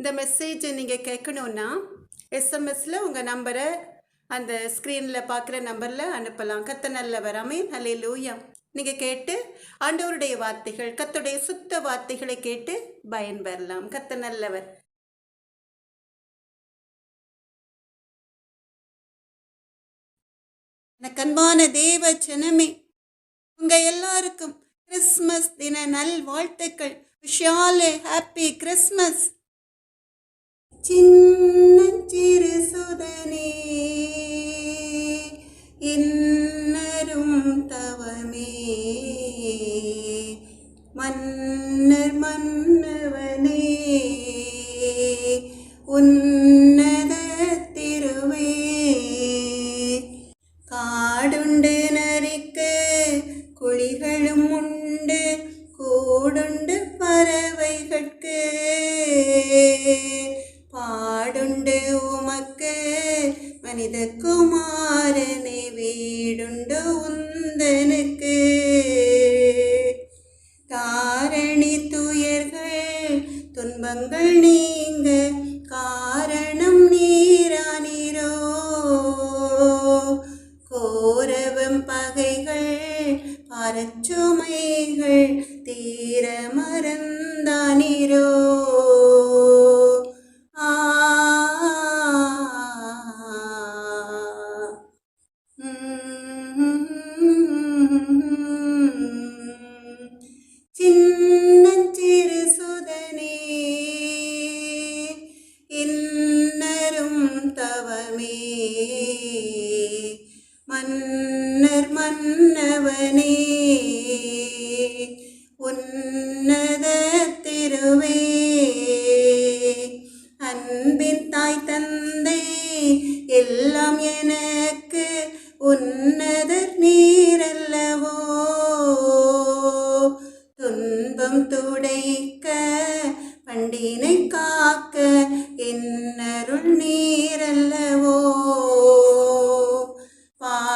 இந்த மெசேஜை நீங்கள் கேட்கணுன்னா எஸ்எம்எஸில் உங்கள் நம்பரை அந்த ஸ்க்ரீனில் பார்க்குற நம்பரில் அனுப்பலாம். கத்த நல்லவர். வராமே நல்ல லூயா நீங்கள் கேட்டு ஆண்டவருடைய வார்த்தைகள் கத்துடைய சுத்த வார்த்தைகளை கேட்டு பயன்பெறலாம். கத்த நல்லவர். எனக்கு தேவ ஜனமே உங்க எல்லாருக்கும் கிறிஸ்மஸ் தின நல் வாழ்த்துக்கள் விஷாலு ஹாப்பி கிறிஸ்மஸ் சின்ன சிறு சுதனே இன்னரும் தவமே. மன்னர் மன்னவனே உன்னத திருவே. காடுண்டு நரிக்கு குழிகளும் உண்டு கூடுண்டு பறவைகட்கு.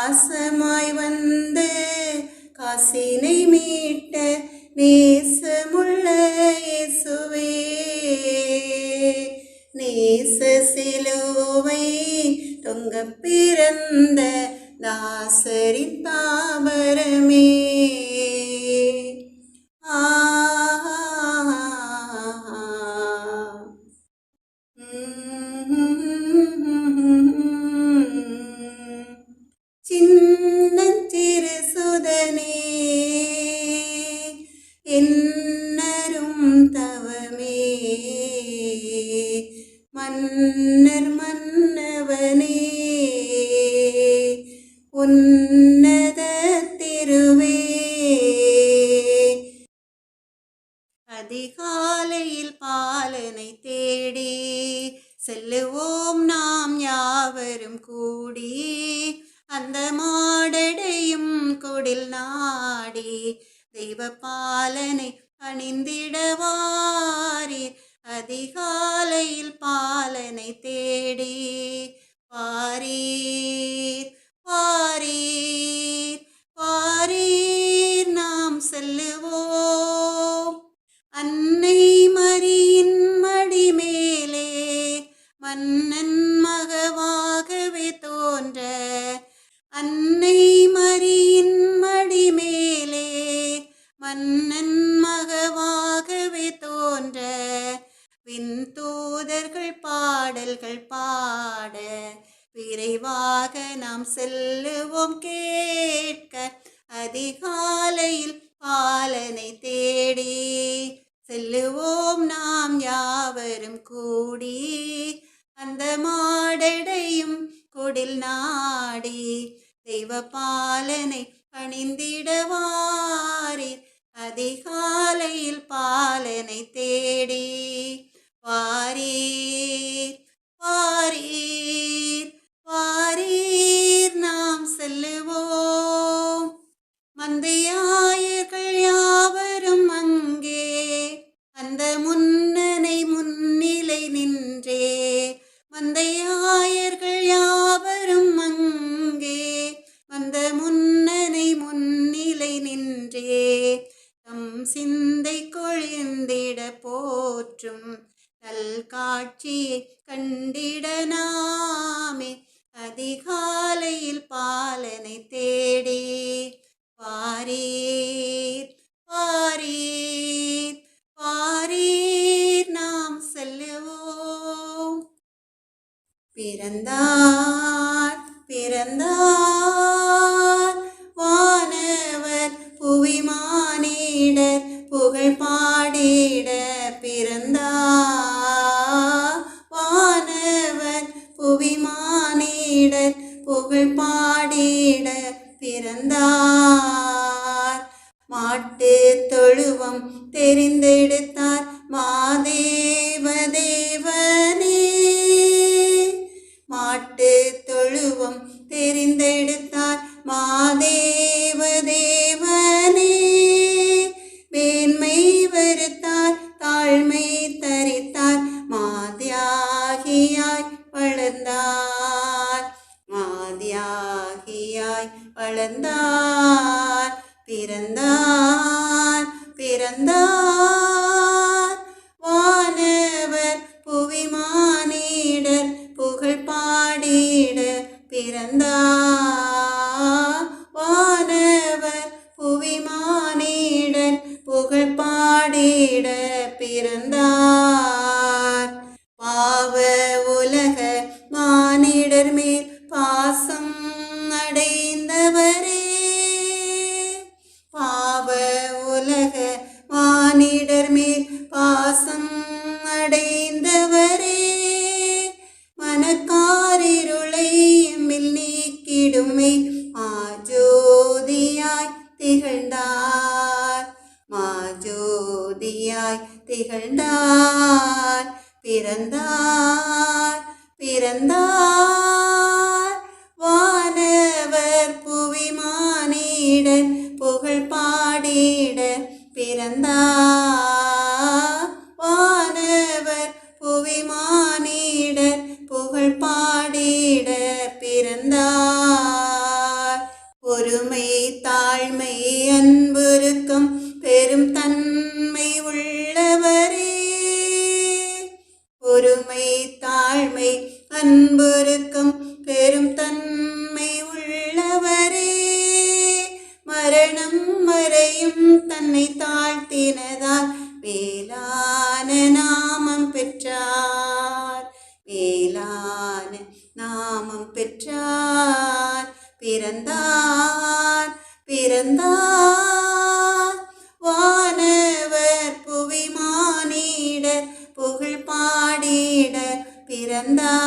பாசமாய் வந்து one பாலனை பணிந்திடவாரீர் அதிகாலையில் பாலனை தேடி வாரி வாரீர் வாரீர் நாம் செல்லுவோம். பிறந்தார் பிறந்தார் வானவர் புவிமானிடர் புகழ் பாடிட பிறந்தார் வானவர் புவிமானிடர் புகழ் பாடிட பிறந்தார். மாட்டு தொழுவம் தெரிந்தெடுத்தார் மாதேவ தேவனே மாட்டு தொழுவம் தெரிந்தெடுத்தார் மாதேவ never 甜的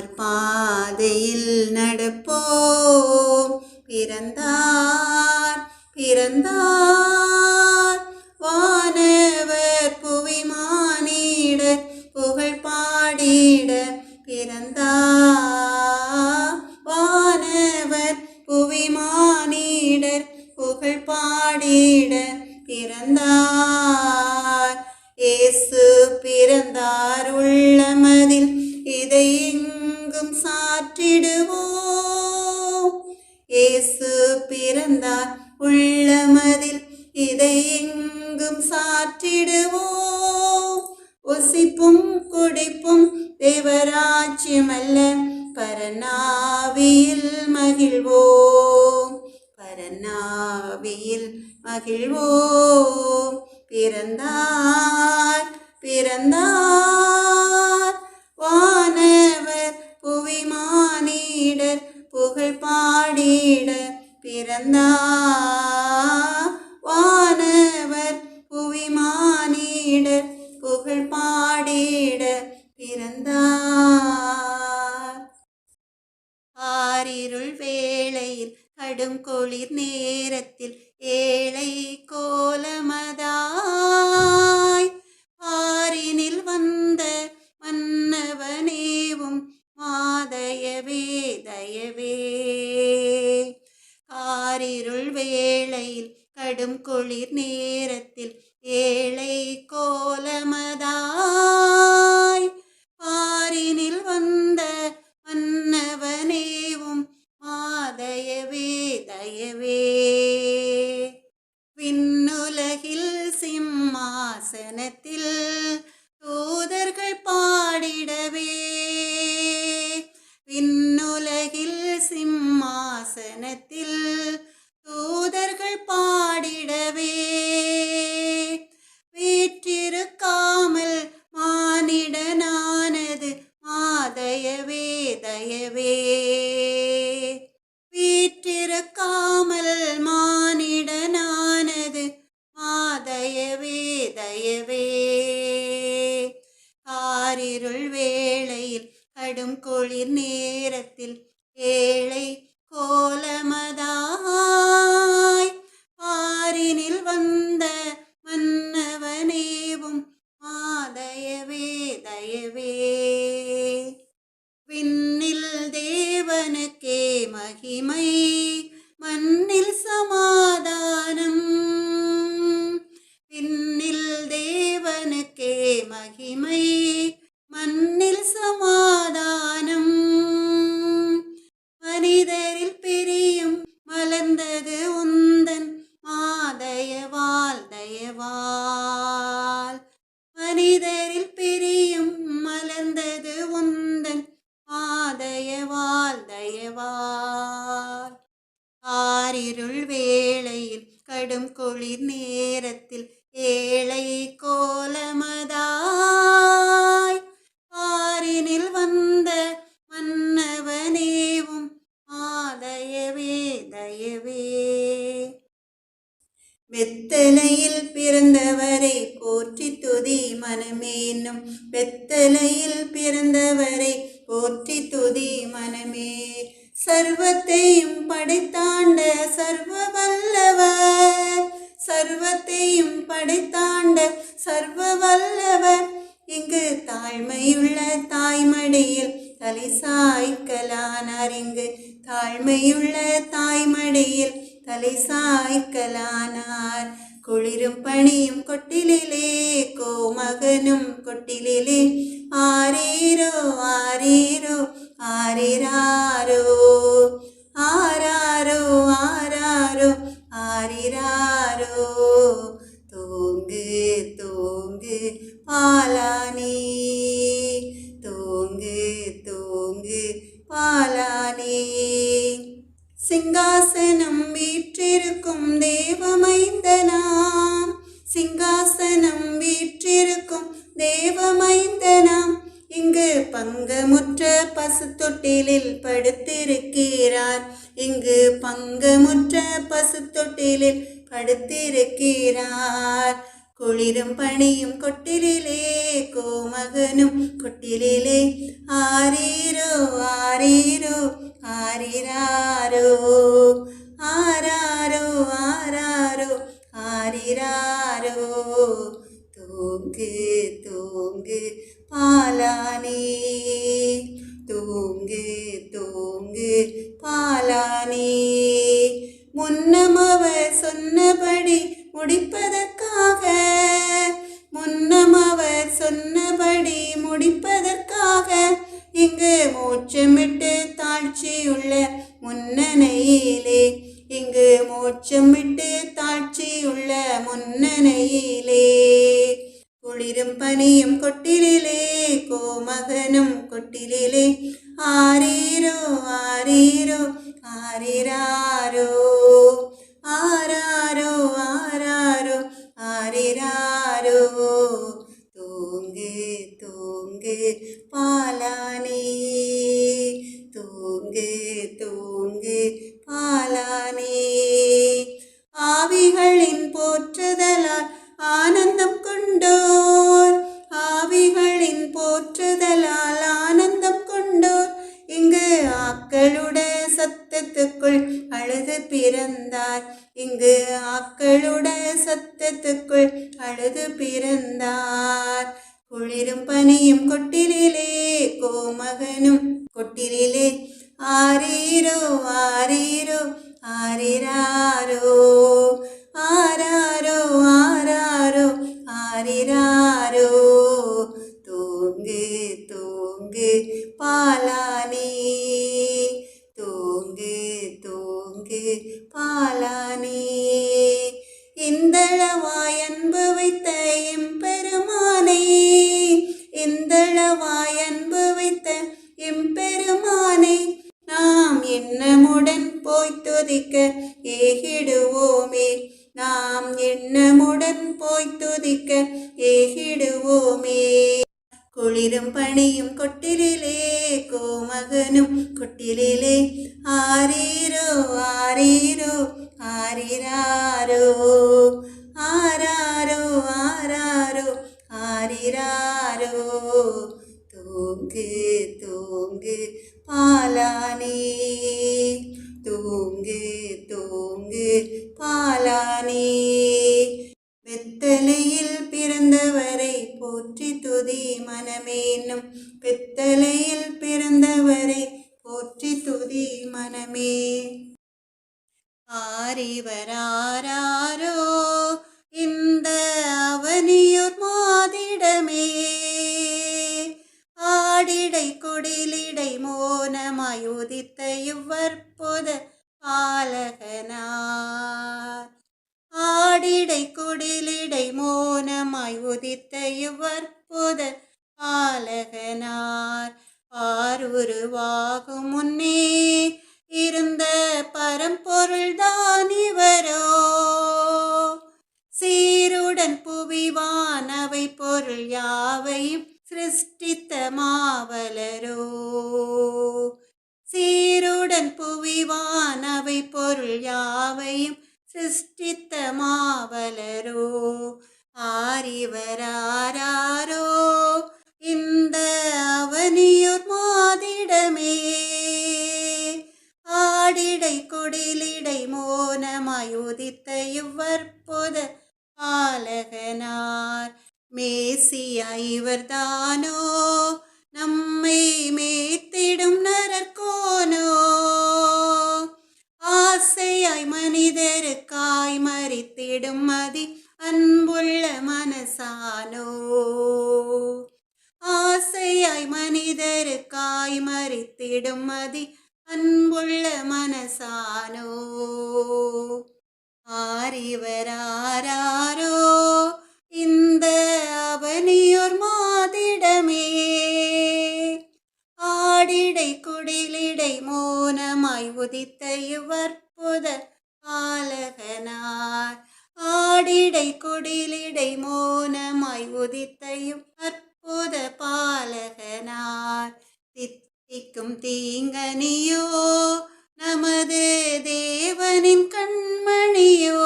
Father, Padre, ஒசிப்பும் குடிப்பும். தேவராட்சியமல்ல பரநாவியில் மகிழ்வோம். பரநாவியில் மகிழ்வோம். பிறந்தார் பிறந்தார். வானவர் புவிமானிடர் புகழ் பாடிட பிறந்தார். மகிமை மண்ணில் சமாதானம். விண்ணில் தேவனுக்கே மகிமை மண்ணில் சமாதானம். மனிதரில் பிரியும் மலர்ந்தது உந்தன் மாதயவால் தயவால் மனிதரில் பிரியும் மலர்ந்தது உந்தன் மாதயவால் தயவால் ஆரிருள் வேளையில் கடும் குளிர் நேரத்தில் ஏழை கோலமதாய். ஆரினில் வந்த மன்னவனேவும் ஆதயவே தயவே. வெத்தலையில் ஆரீரோ ஆரீரோ ஆரிராரோ கொட்டிலே கோமகனும் கொட்டிலே ஆரீரோ ஆரீரோ ஆரிராரோ ஆராரோ ஆராரோ ஆரிராரோ தூங்கு தூங்கு பாலானே தூங்கு தூங்கு பாலானே முன்னம் அவர் சொன்னபடி முடிப்பதற்காக முன்னம் அவர் சொன்னபடி முடிப்பதற்காக இங்கு மூச்சமிட்டு தாழ்ச்சியுள்ள முன்னணையிலே இங்கு மோட்சம் தாழ்ச்சியுள்ள முன்னணையிலே குளிரும் பனியும் கொட்டிலே கோமகனும் கொட்டிலே ஆரீரோ ஆரீரோ இங்கு ஆக்களுடைய சத்தத்துக்குள் அழுது பிறந்தார். குளிரும் பனியும் கொட்டிலே கோமகனும் கொட்டிலே ஆரீரோ ஆரீரோ ஆரிராரோ. ஆராரோ ஆராரோ ஆரிராரோ. தூங்கு தூங்கு பாலானே. பாலானே இந்தளவாய் அன்பு வைத்த எம்பெருமானே இந்தளவாய் அன்பு வைத்த எம்பெருமானை நாம் எண்ணமுடன் போய் துதிக்க ஏகிடுவோம். மனமே ஆரிவராரோ இந்த அவனியூர் மாதிடமே. ஆடிடை குடிலிடை மோனமாய் உதித்த இவ்வற்புத பாலகனார். ஆடிடை குடிலிடை மோனமாய் உதித்த இவ்வற்புத பாலகனார். ஆருருவாகும் முன்னே இருந்த பரம்பொருள்தான் இவரோ. சீருடன் புவிவானவை பொருள் யாவையும் சிருஷ்டித்த மாவலரோ. சீருடன் புவிவானவை பொருள் யாவையும் சிருஷ்டித்த மாவலரோ. ஆரிவராரோ இந்த அவனியூர் மாதிடமே. ஆடிடை குடிலிடை மோனமாய் உதித்த இவ்வற்புத பாலகனார். மேசியா இவர்தானோ நம்மை மேத்திடும் நரர்கோனோ? ஆசையாய் மனிதருக்காய் மறித்திடும் மதி அன்புள்ள மனசானோ? ஆசையாய் மனிதருக்காய் மறித்திடும் மதி அன்புள்ள மனசானோ ஆரிவராரோ இந்த அவனியோர் மாதிடமே. ஆடிடை குடிலிடை மோனமாய் உதித்த இவ்வற்புத பாலகனார். ஆடிடை குடிலிடை மோனமாய் உதித்த இவ் அற்புத பாலகனார் தித்திக்கும் தீங்கனியோ? நமது தேவனின் கண்மணியோ?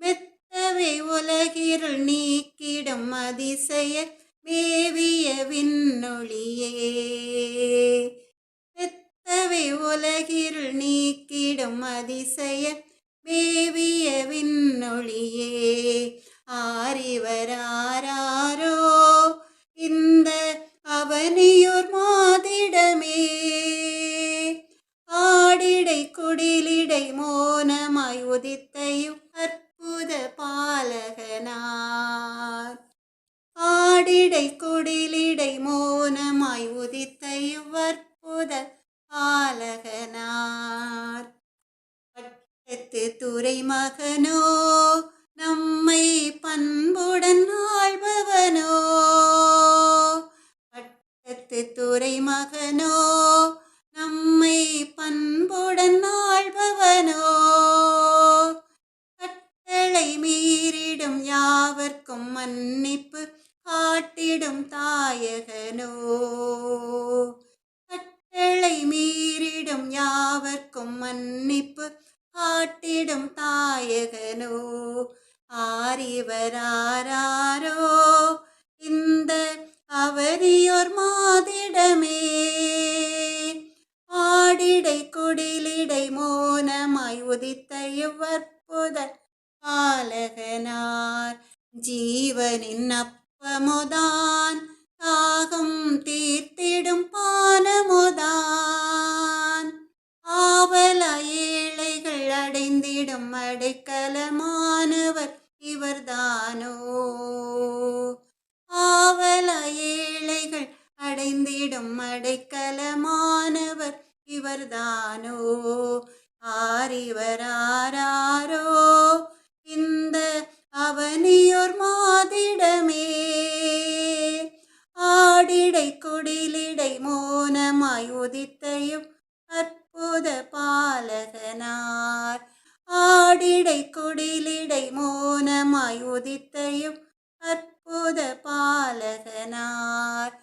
மெத்தவை உலகிருள் நீக்கிடும் அதிசய மேவிய விண்ணொழியே. மெத்தவை உலகிருள் நீக்கிடும் அதிசய மேவிய விண்ணொழியே. ஆரிவராரோ இந்த அவனிய குடிலிடை மோனமாய் உதித்தையும் அற்புத பாலகனார் ஆடிடை குடிலிடை மோனமாய் உதித்தையும் அற்புத பாலகனார் பட்டத்து துறை மகனோ நம்மை பண்புடன் ஆழ்பவனோ பட்டத்து துறை மகனோ பண்புடன் ஆழ்பவனோ கட்டளை மீறிடும் யாவர்க்கும் மன்னிப்பு காட்டிடும் தாயகனோ? கட்டளை மீறிடும் யாவர்க்கும் மன்னிப்பு காட்டிடும் தாயகனோ? ஆரிவராரோ இந்த அவரியோர் மாதிடமே. ஆடிடை குடிலிடை மோனமாய் உதித்த இவ்வற்புத பாலகனார். ஜீவனின் அப்பமுதான் தாகம் தீர்த்திடும் பானமுதான் ஆவல ஏழைகள் அடைந்திடும் அடைக்கலமானவர் இவர்தானோ? ஆவல ஏழைகள் அடைந்திடும் அடைக்கலமானவர் இவர்தானோ ஆரிவராரோ இந்த அவனியோர் மாதிடமே. ஆடிடை குடிலிடை மோனமாய் உதித்தையும் அற்புத பாலகனார். ஆடிடை குடிலிடை மோனமாய் உதித்தையும் அற்புத பாலகனார்.